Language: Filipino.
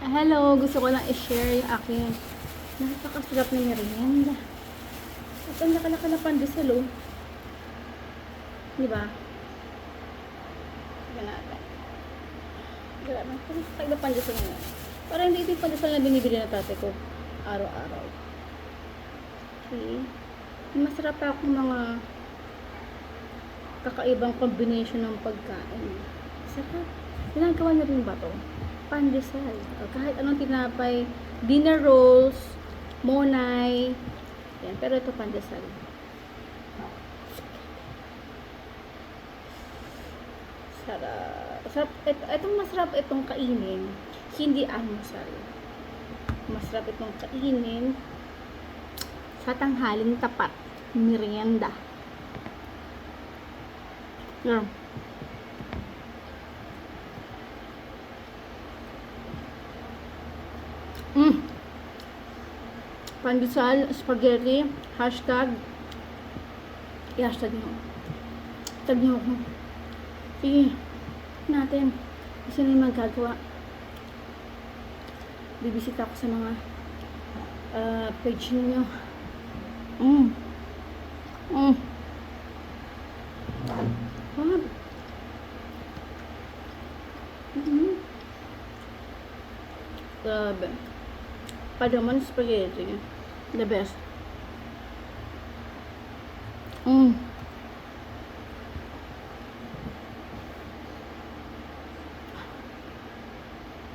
Hello, gusto ko lang i-share yung aking napakasarap na merienda. At ang laka-laka na pandesal, oh. Di ba? Tignan natin. Grabe, kasi kakaiba pandesal na yan. Parang hindi ito yung pandesal na binibili na tatay ko araw-araw. Okay. Masarap pa akong mga kakaibang combination ng pagkain. Sarap. Ginagawa na rin ba to? Pandesal. Kahit anong tinapay, dinner rolls, monay. Yan. Pero ito pandesal. Sarap. Sarap. Ito, itong masarap itong kainin, hindi almusal. Masarap itong kainin sa tanghaling tapat. Merienda. Yan. Mm. Pandesal, spaghetti, hashtag, i-hashtag nyo. Tag nyo ako. Sige, natin. Kasi na yung magagawa. Bibisita ako sa mga uh, page ninyo. Mm. Mm. Wow. Mm-hmm. Grabe. Padaman spaghetti. The best. Mm.